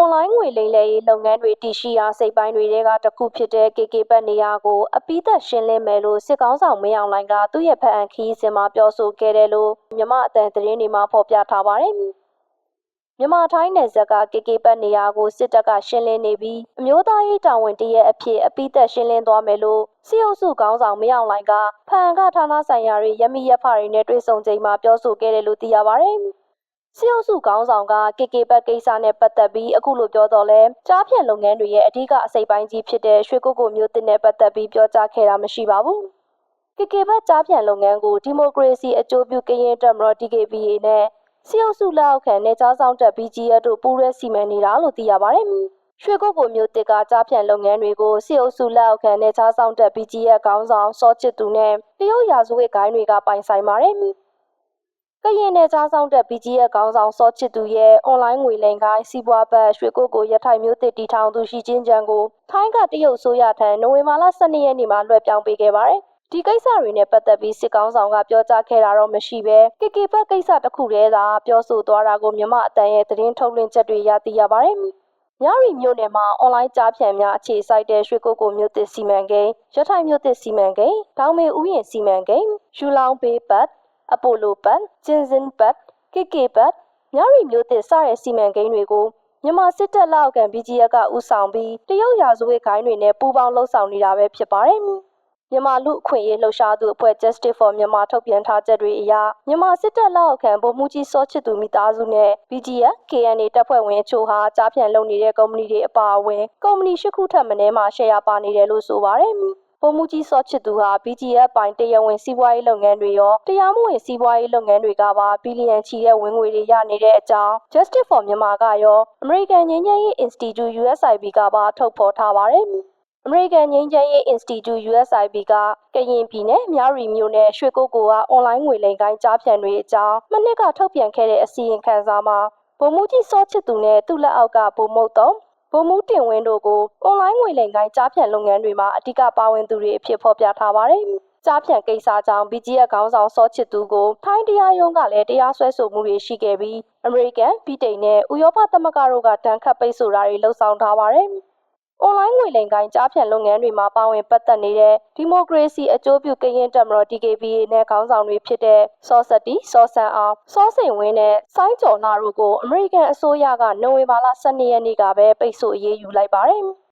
အွန်လိုင်းငွေလိမ်လည်ရေးလုပ်ငန်းတွေတည်ရှိရာစိတ်ပိုင်းတွေကတစ်ခုဖြစ်တဲ့ KK ဘတ်နေရာကိုအပိသက်ရှင်းလင်းမယ်လို့စစ်ကောင်းဆောင်မင်းအောင်လှိုင်ကသူ့ရဲ့ဖက်အန်ခီးစင်မှာပြောဆိုခဲ့တယ်လို့မြမအတန်သတင်းတွေမှာဖော်ပြထားပါတယ်။မြန်မာထိုင်းနယ်စပ်က KK ဘတ်နေရာကိုစစ်တပ်ကရှင်းလင်းနေပြီးအမျိုးသားရေးတာဝန်တရက်အဖြစ်အပိသက်ရှင်းလင်းသွားမယ်လို့စီအုပ်စုကောင်းဆောင်မင်းအောင်လှိုင်ကဖန်ကဌာနဆိုင်ရာတွေရမီရဖတွေနဲ့တွေ့ဆုံချိန်မှာပြောဆိုခဲ့တယ်လို့သိရပါတယ်။ စီအုပ်စုခေါင်းဆောင်က KK ဘတ်ကိစ္စနဲ့ပတ်သက်ပြီးအခုလိုပြောတော့လဲကြားဖြတ်လုပ်ငန်းတွေရဲ့အဓိကအစိပ်ပိုင်းကြီးဖြစ်တဲ့ရွှေကုတ်ကိုမျိုးတင်နဲ့ပတ်သက်ပြီးပြောကြားခဲ့တာမရှိပါဘူး။ KK ဘတ်ကြားဖြတ်လုပ်ငန်းကိုဒီမိုကရေစီအကျိုးပြုကရင်တပ်မတော် DKBA နဲ့စီအုပ်စုလက်အောက်ခံနေကြားဆောင်တပ် BGF တို့ပူးရဲစီမံနေတာလို့သိရပါတယ်။ရွှေကုတ်ကိုမျိုးတစ်ကကြားဖြတ်လုပ်ငန်းတွေကိုစီအုပ်စုလက်အောက်ခံနေကြားဆောင်တပ် BGF ခေါင်းဆောင်စောချစ်သူနဲ့တရုတ်ရာဇဝတ်ဂိုင်းတွေကပိုင်ဆိုင်ပါတယ်။ ကရင်နယ်ကြားဆောင်တဲ့ BGF ခေါင်းဆောင်စောချစ်သူရဲ့ အွန်လိုင်းငွေလိမ်ကိုင်းစီးပွားဘတ်ရွှေကိုကိုရထိုင်မျိုးတစ်တီထောင်သူရှိချင်းချံကိုထိုင်းကတရုတ်ဆိုရထံနိုဝင်ဘာလ12ရက်နေ့မှာလွှဲပြောင်းပေးခဲ့ပါတယ်။ဒီကိစ္စတွေနဲ့ပတ်သက်ပြီးစစ်ကောင်းဆောင်ကပြောကြားခဲ့တာတော့မရှိပဲကီကီဘတ်ကိစ္စတစ်ခုတည်းသာပြောဆိုသွားတာကိုမြမအတန်ရဲ့သတင်းထုတ်လွှင့်ချက်တွေရသိရပါတယ်။ညရီမြို့နယ်မှာအွန်လိုင်းကြားဖြန့်များအခြေစိုက်တဲ့ရွှေကိုကိုမြို့သစ်စီမံကိန်းရထိုင်မြို့သစ်စီမံကိန်းဒေါင်းမေဥယျင်စီမံကိန်းယူလောင်ဘေးပတ် အပိုလိုပတ်ဂျင်ဇင်ပတ်ကေကေပတ်မြရီမျိုးသစ်စတဲ့စီမံကိန်းတွေကိုမြန်မာစစ်တပ်လက်အောက်ခံ BGF ကဦးဆောင်ပြီးတရုတ်ရာဇဝတ်ဂိုင်းတွေနဲ့ပူးပေါင်းလှုပ်ဆောင်နေတာပဲဖြစ်ပါတယ်မြန်မာလူအခွင့်အရေးလှုပ်ရှားသူအဖွဲ့ Justice for Myanmar ထုတ်ပြန်ထားချက်တွေအရမြန်မာစစ်တပ်လက်အောက်ခံဗိုလ်မှူးကြီးစောချစ်သူမိသားစုနဲ့ BGF KNA တပ်ဖွဲ့ဝင်အချို့ဟာကြားဖြန့်လုပ်နေတဲ့ကုမ္ပဏီတွေအပါအဝင်ကုမ္ပဏီ၈ခုထပ်မံမှာရှယ်ယာပါနေတယ်လို့ဆိုပါတယ်။ ဗိုလ်မှူးကြီးစောချစ်သူဟာ BGF ပိုင်တရားဝင်စီးပွားရေးလုပ်ငန်းတွေရောတရားမဝင်စီးပွားရေးလုပ်ငန်းတွေကပါဘီလီယံချီတဲ့ဝင်ငွေတွေရနေတဲ့အကြောင်း Justice for Myanmar ကရော American ငြိမ်းချမ်းရေး Institute USIP ကပါထုတ်ဖော်ထားပါတယ်။ American ငြိမ်းချမ်းရေး Institute USIP ကကရင်ပြည်နယ်မြရီမြို့နယ်ရွှေကုတ်ကိုကအွန်လိုင်းငွေလိမ်ကိုင်းကြားဖြန့်တွေအကြောင်းမနှစ်ကထုတ်ပြန်ခဲ့တဲ့အစီရင်ခံစာမှာဗိုလ်မှူးကြီးစောချစ်သူနဲ့သူ့လက်အောက်ကဗိုလ်မှူးသုံး ဗိုလ်မှူးတင်ဝင်းတို့ကိုအွန်လိုင်းငွေလိမ်ကိုင်းကြားဖြတ်လုပ်ငန်းတွေမှာအ धिक ပါဝင်သူတွေအဖြစ်ဖော်ပြထားပါတယ်။ကြားဖြတ်ကိစ္စကြောင့် BGF ခေါင်းဆောင်စောချစ်သူကိုထိုင်းတရားရုံးကလည်းတရားစွဲဆိုမှုတွေရှိခဲ့ပြီးအမေရိကန်၊ဗြိတိန်နဲ့ဥရောပသမဂ္ဂတို့ကတန်းခတ်ပိတ်ဆို့တာတွေလှုံ့ဆော်ထားပါတယ်။ အွန်လိုင်းငွေလိမ်ကိုင်းကြားဖြတ်လုပ်ငန်းတွေမှာပါဝင်ပတ်သက်နေတဲ့ဒီမိုကရေစီအကျိုးပြုကရင်တပ်မတော် DKBA နဲ့ခေါင်းဆောင်တွေဖြစ်တဲ့စောစတီစောဆန်အောင်စောစိန်ဝင်းနဲ့စိုင်းကျော်နာတို့ကိုအမေရိကန်အစိုးရကနိုဝင်ဘာလ12ရက်နေ့ကပဲပိတ်ဆို့အရေးယူလိုက်ပါတယ်။